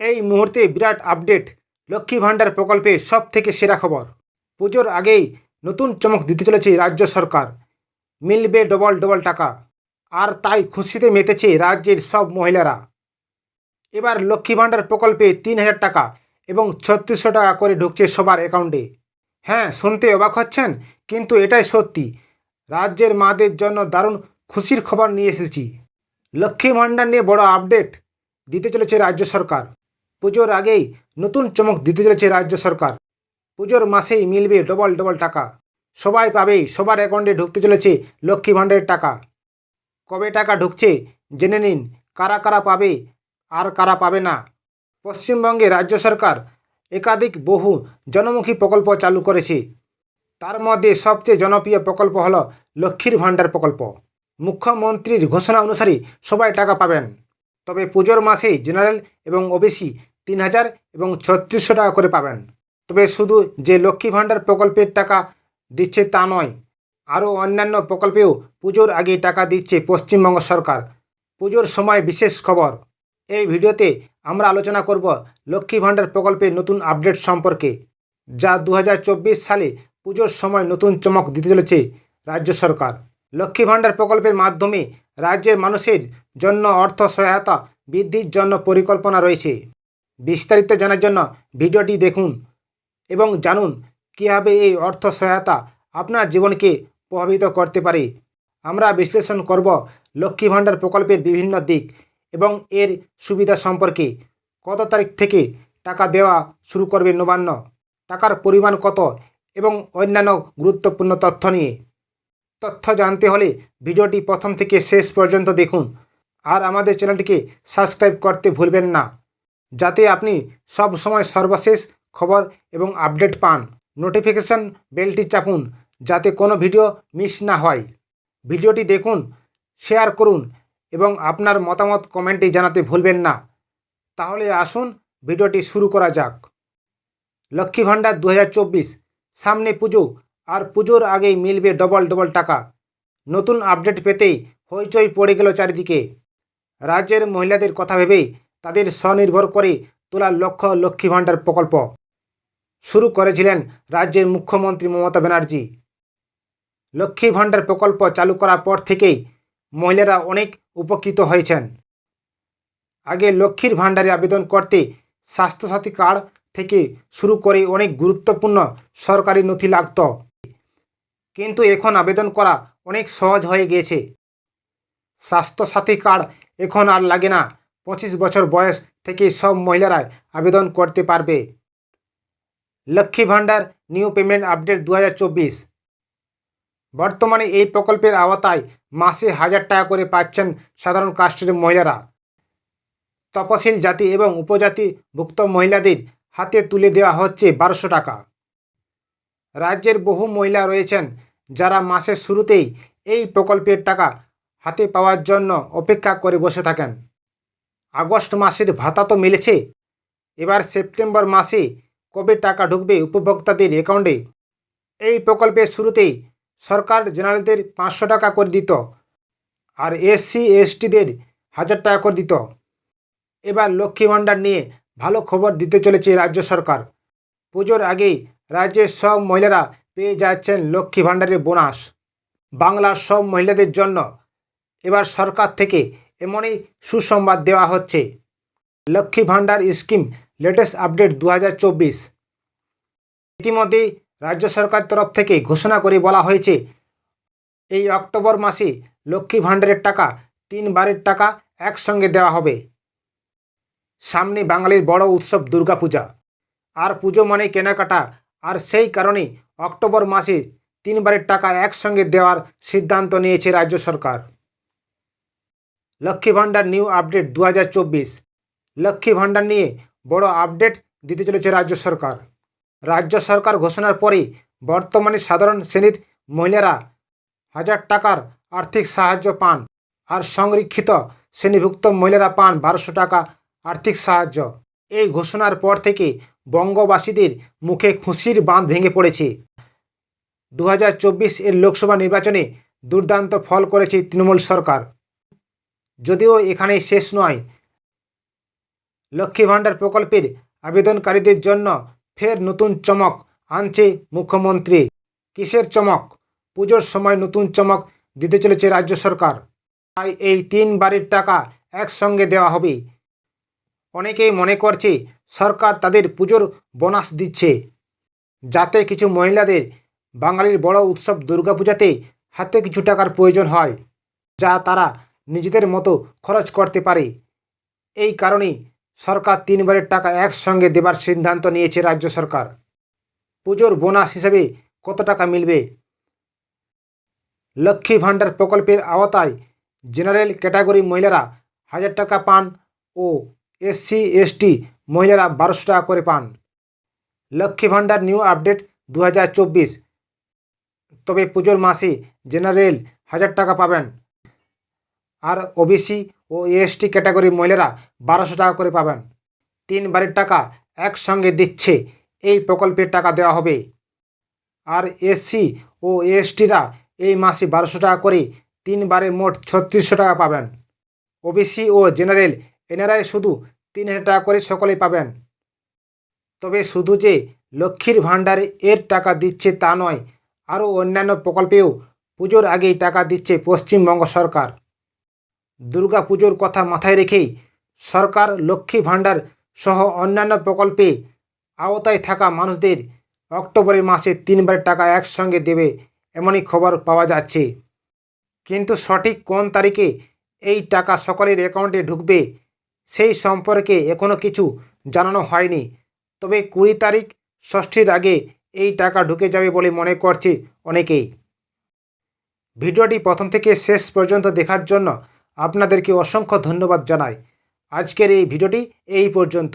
এই মুহূর্তে বিরাট আপডেট, লক্ষ্মী ভাণ্ডার প্রকল্পে সব থেকে সেরা খবর। পুজোর আগেই নতুন চমক দিতে চলেছে রাজ্য সরকার। মিলবে ডবল ডবল টাকা, আর তাই খুশিতে মেতেছে রাজ্যের সব মহিলারা। এবার লক্ষ্মী ভাণ্ডার প্রকল্পে তিন হাজার টাকা এবং ছত্রিশশো টাকা করে ঢুকছে সবার অ্যাকাউন্টে। হ্যাঁ শুনতে অবাক হচ্ছেন, কিন্তু এটাই সত্যি। রাজ্যের মাদের জন্য দারুণ খুশির খবর নিয়ে এসেছি। লক্ষ্মী ভাণ্ডার নিয়ে বড় আপডেট দিতে চলেছে রাজ্য সরকার। পুজোর আগেই নতুন চমক দিতে চলেছে রাজ্য সরকার। পুজোর মাসেই মিলবে ডবল ডবল টাকা। সবাই পাবে সবার অ্যাকাউন্টে ঢুকতে চলেছে লক্ষ্মী ভাণ্ডারের টাকা। কবে টাকা ঢুকছে জেনে নিন, কারা কারা পাবে, আর কারা পাবে না। পশ্চিমবঙ্গে রাজ্য সরকার একাধিক বহু জনমুখী প্রকল্প চালু করেছে। তার মধ্যে সবচেয়ে জনপ্রিয় প্রকল্প হল লক্ষ্মীর ভাণ্ডার প্রকল্প। মুখ্যমন্ত্রীর ঘোষণা অনুসারে সবাই টাকা পাবেন। তবে পুজোর মাসে জেনারেল এবং ওবিসি তিন হাজার এবং ছত্রিশশো টাকা করে পাবেন। তবে শুধু যে লক্ষ্মী ভাণ্ডার প্রকল্পের টাকা দিচ্ছে তা নয়, আরও অন্যান্য প্রকল্পেও পুজোর আগে টাকা দিচ্ছে পশ্চিমবঙ্গ সরকার। পুজোর সময় বিশেষ খবর, এই ভিডিওতে আমরা আলোচনা করব লক্ষ্মী ভাণ্ডার প্রকল্পের নতুন আপডেট সম্পর্কে, যা দু হাজার চব্বিশ সালে পুজোর সময় নতুন চমক দিতে চলেছে রাজ্য সরকার। লক্ষ্মী ভাণ্ডার প্রকল্পের মাধ্যমে রাজ্যের মানুষের জন্য অর্থ সহায়তা বৃদ্ধির জন্য পরিকল্পনা রয়েছে। বিস্তারিত জানার জন্য ভিডিওটি দেখুন এবং জানুন কীভাবে এই অর্থ সহায়তা আপনার জীবনকে প্রভাবিত করতে পারে। আমরা বিশ্লেষণ করব লক্ষ্মী ভাণ্ডার প্রকল্পের বিভিন্ন দিক এবং এর সুবিধা সম্পর্কে। কত তারিখ থেকে টাকা দেওয়া শুরু করবে নবান্ন? টাকার পরিমাণ কত এবং অন্যান্য গুরুত্বপূর্ণ তথ্য নিয়ে? তথ্য জানতে হলে ভিডিওটি প্রথম থেকে শেষ পর্যন্ত দেখুন। আর আমাদের চ্যানেলটিকে সাবস্ক্রাইব করতে ভুলবেন না। যাতে আপনি সব সময় সর্বশেষ খবর এবং আপডেট পান। নোটিফিকেশন বেলটি চাপুন যাতে কোনো ভিডিও মিস না হয়। ভিডিওটি দেখুন, শেয়ার করুন এবং আপনার মতামত কমেন্টে জানাতে ভুলবেন না। তাহলে আসুন ভিডিওটি শুরু করা যাক। লক্ষ্মী ভাণ্ডার দু হাজার চব্বিশ, সামনে পুজো আর পুজোর আগেই মিলবে ডবল ডবল টাকা। নতুন আপডেট পেতেই হইচই পড়ে গেল চারিদিকে। রাজ্যের মহিলাদের কথা ভেবেই তাদের স্বনির্ভর করে তোলা লক্ষ্য লক্ষ্মী ভাণ্ডার প্রকল্প। শুরু করেছিলেন রাজ্যের মুখ্যমন্ত্রী মমতা ব্যানার্জি। লক্ষ্মী ভাণ্ডার প্রকল্প চালু করার পর থেকেই মহিলারা অনেক উপকৃত হয়েছেন। আগে লক্ষ্মীর ভাণ্ডারে আবেদন করতে স্বাস্থ্যসাথী কার্ড থেকে শুরু করে অনেক গুরুত্বপূর্ণ সরকারি নথি লাগত। কিন্তু এখন আবেদন করা অনেক সহজ হয়ে গিয়েছে। স্বাস্থ্যসাথী কার্ড এখন আর লাগে না। পঁচিশ বছর বয়স থেকে সব মহিলারাই আবেদন করতে পারবে। Lakshmi Bhandar new payment update দু হাজার চব্বিশ। বর্তমানে এই প্রকল্পের আওতায় মাসে হাজার টাকা করে পাচ্ছেন সাধারণ কাস্টের মহিলারা। তপশিল জাতি এবং উপজাতিভুক্ত মহিলাদের হাতে তুলে দেওয়া হচ্ছে বারোশো টাকা। রাজ্যের বহু মহিলা রয়েছেন যারা মাসের শুরুতেই এই প্রকল্পের টাকা হাতে পাওয়ার জন্য অপেক্ষা করে বসে থাকেন। আগস্ট মাসের ভাতা তো মিলেছে। এবার সেপ্টেম্বর মাসে কবে টাকা ঢুকবে উপভোক্তাদের অ্যাকাউন্টে এই প্রকল্পের শুরুতেই সরকার জেনারেলদের পাঁচশো টাকা করে দিত আর এসসি, এসটিদের হাজার টাকা করে দিত। এবার লক্ষ্মী ভাণ্ডার নিয়ে ভালো খবর দিতে চলেছে রাজ্য সরকার। পুজোর আগেই রাজ্যের সব মহিলারা পেয়ে যাচ্ছেন লক্ষ্মী ভাণ্ডারের বোনাস। বাংলার সব মহিলাদের জন্য এবার সরকার থেকে এমনই সুসংবাদ দেওয়া হচ্ছে। Lakshmi Bhandar scheme latest update দু হাজার ইতিমধ্যেই রাজ্য সরকার তরফ থেকে ঘোষণা করে বলা হয়েছে, এই অক্টোবর মাসে লক্ষ্মী ভাণ্ডারের টাকা তিনবারের টাকা একসঙ্গে দেওয়া হবে। সামনে বাঙালির বড় উৎসব দুর্গাপূজা। আর পুজো মানে কেনাকাটা, আর সেই কারণে অক্টোবর মাসে তিনবারের টাকা একসঙ্গে দেওয়ার সিদ্ধান্ত নিয়েছে রাজ্য সরকার। লক্ষ্মী ভাণ্ডার নিউ আপডেট দু হাজার চব্বিশ। লক্ষ্মী ভাণ্ডার নিয়ে বড় আপডেট দিতে চলেছে রাজ্য সরকার। রাজ্য সরকার ঘোষণার পরে বর্তমানে সাধারণ শ্রেণির মহিলারা হাজার টাকার আর্থিক সাহায্য পান আর সংরক্ষিত শ্রেণীভুক্ত মহিলারা পান বারোশো টাকা আর্থিক সাহায্য। এই ঘোষণার পর থেকে বঙ্গবাসীদের মুখে খুশির বাঁধ ভেঙে পড়েছে। দু হাজার চব্বিশ এর লোকসভা নির্বাচনে দুর্দান্ত ফল করেছে তৃণমূল সরকার। যদিও এখানেই শেষ নয়। লক্ষ্মী ভাণ্ডার প্রকল্পের আবেদনকারীদের জন্য ফের নতুন চমক আনছে মুখ্যমন্ত্রী। কিসের চমক? পুজোর সময় নতুন চমক দিতে চলেছে রাজ্য সরকার। তাই এই তিন বারের টাকা একসঙ্গে দেওয়া হবে। অনেকেই মনে করছে সরকার তাদের পুজোর বোনাস দিচ্ছে। যাতে কিছু মহিলাদের বাঙালির বড় উৎসব দুর্গাপূজাতে হাতে কিছু টাকার প্রয়োজন হয়, যা তারা নিজেদের মতো খরচ করতে পারে। এই কারণেই সরকার তিনবারের টাকা একসঙ্গে দেবার সিদ্ধান্ত নিয়েছে রাজ্য সরকার। পুজোর বোনাস হিসেবে কত টাকা মিলবে? লক্ষ্মী ভাণ্ডার প্রকল্পের আওতায় জেনারেল ক্যাটাগরি মহিলারা হাজার টাকা পান ও এসসি, এসটি মহিলারা বারোশো টাকা করে পান। লক্ষ্মী ভাণ্ডার নিউ আপডেট দু হাজার চব্বিশ। তবে পুজোর মাসে জেনারেল হাজার টাকা পাবেন। আর ওবিসি ও এসটি ক্যাটাগরির মহিলারা বারোশো টাকা করে পাবেন। তিনবারের টাকা একসঙ্গে দিচ্ছে, এই প্রকল্পের টাকা দেওয়া হবে। আর এসসি ও এসটিরা এই মাসে বারোশো টাকা করে তিনবারে মোট ছত্রিশশো টাকা পাবেন। ওবিসি ও জেনারেল এনারাই শুধু তিন হাজার টাকা করে সকলেই পাবেন। তবে শুধু যে লক্ষ্মীর ভাণ্ডারে এর টাকা দিচ্ছে তা নয়, আরও অন্যান্য প্রকল্পেও পুজোর আগেই টাকা দিচ্ছে পশ্চিমবঙ্গ সরকার। দুর্গা পুজোর কথা মাথায় রেখেই সরকার, লক্ষ্মী ভাণ্ডার সহ অন্যান্য প্রকল্পে আওতায় থাকা মানুষদের অক্টোবরের মাসে তিনবার টাকা একসঙ্গে দেবে এমনই খবর পাওয়া যাচ্ছে। কিন্তু সঠিক কোন তারিখে এই টাকা সকলের অ্যাকাউন্টে ঢুকবে, সেই সম্পর্কে এখনও কিছু জানানো হয়নি। তবে কুড়ি তারিখ ষষ্ঠীর আগে এই টাকা ঢুকে যাবে বলে মনে করছে অনেকেই। ভিডিওটি প্রথম থেকে শেষ পর্যন্ত দেখার জন্য আপনাদেরকে অসংখ্য ধন্যবাদ জানাই। আজকের এই ভিডিওটি এই পর্যন্ত।